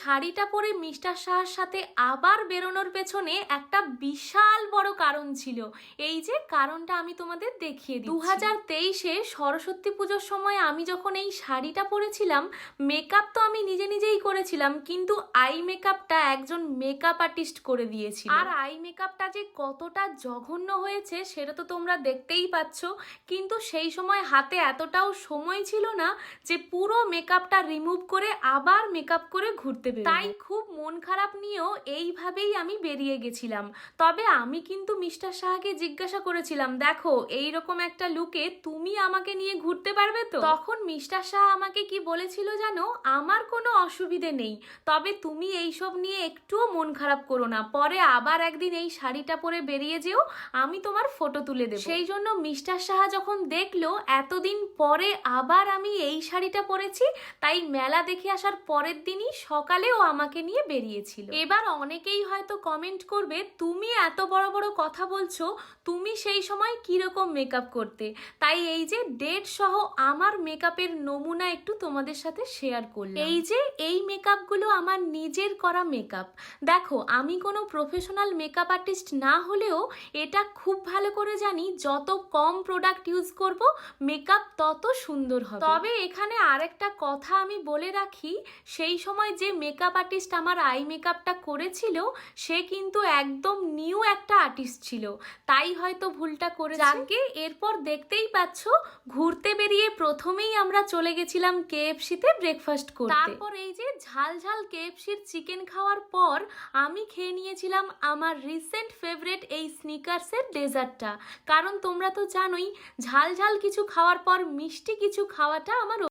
শাড়িটা পরে মিস্টার শাহর সাথে আবার বেরোনোর পেছনে একটা বিশাল বড় কারণ ছিল। এই যে কারণটা আমি তোমাদের দেখিয়ে দিই দু হাজার তেইশে সরস্বতী পুজোর সময় আমি যখন এই শাড়িটা পরেছিলাম মেকআপ তো আমি নিজে নিজেই করেছিলাম, কিন্তু আই মেকআপটা একজন মেকআপ আর্টিস্ট করে দিয়েছিল। আর আই মেকআপটা যে কতটা জঘন্য হয়েছে, সেটা তো তোমরা দেখতেই পাচ্ছ, কিন্তু সেই সময় হাতে এতটাও সময় ছিল না যে পুরো মেকআপটা রিমুভ করে আবার মেকআপ করে ঘুরতে বেরোবো তাই খুব মন খারাপ নিয়েও এইভাবেই আমি বেরিয়ে গেছিলাম। তবে আমি কিন্তু মিস্টার শাহকে জিজ্ঞাসা করেছিলাম, দেখো এই রকম একটা লুকে তুমি আমাকে নিয়ে ঘুরতে পারবে তো? তখন মিস্টার শাহ আমাকে কি বলেছিল জানো? আমার কোনো অসুবিধে নেই। তবে তুমি এইসব নিয়ে একটুও মন খারাপ করো না। পরে আবার একদিন এই শাড়িটা পরে বেরিয়ে যেও, আমি তোমার ফটো তুলে দেবো। সেই জন্য মিস্টার সাহা যখন দেখল, এতদিন পরে আবার আমি এই শাড়িটা পরেছি, তাই মেলা দেখে আসার পরের দিনই সকালেও আমাকে নিয়ে বেরিয়েছিল। এবার অনেকেই হয়তো কমেন্ট করবে, তুমি এত বড় বড় কথা বলছো, তুমি সেই সময় কীরকম মেকআপ করতে? তাই এই যে ডেট সহ আমার মেকআপের নমুনা একটু তোমাদের সাথে শেয়ার করলাম। এই যে এই মেকআপগুলো আমার নিজের করা মেকআপ দেখো, আমি কোনো প্রফেশনাল মেকআপ আর্টিস্ট না হলেও এটা খুব ভালো করে জানি, যত কম প্রোডাক্ট ইউজ করব মেকআপ তত সুন্দর হবে। তবে এখানে আরেকটা কথা আমি বলে রাখি, সেই সময় যে মেকআপ আর্টিস্ট আমার আই মেকআপটা করেছিল সে কিন্তু একদম নিউ একটা আর্টিস্ট ছিল। তাই হয়তো ভুলটা করে যাকে এরপর দেখতেই পাচ্ছ ঘুরতে বেরিয়ে প্রথমেই আমরা চলে গেছিলাম কেএফসিতে ব্রেকফাস্ট করতে। তারপর এই যে ঝাল ঝাল কেএফসির চিকেন খাওয়ার পর আমি খেয়ে নিয়েছিলাম আমার রিসেন্ট ফেভারেট এই স্নিকার্সের ডেজার্টটা। কারণ তোমরা তো জানোই ঝাল ঝাল কিছু খাওয়ার পর মিষ্টি কিছু খাওয়াটা আমার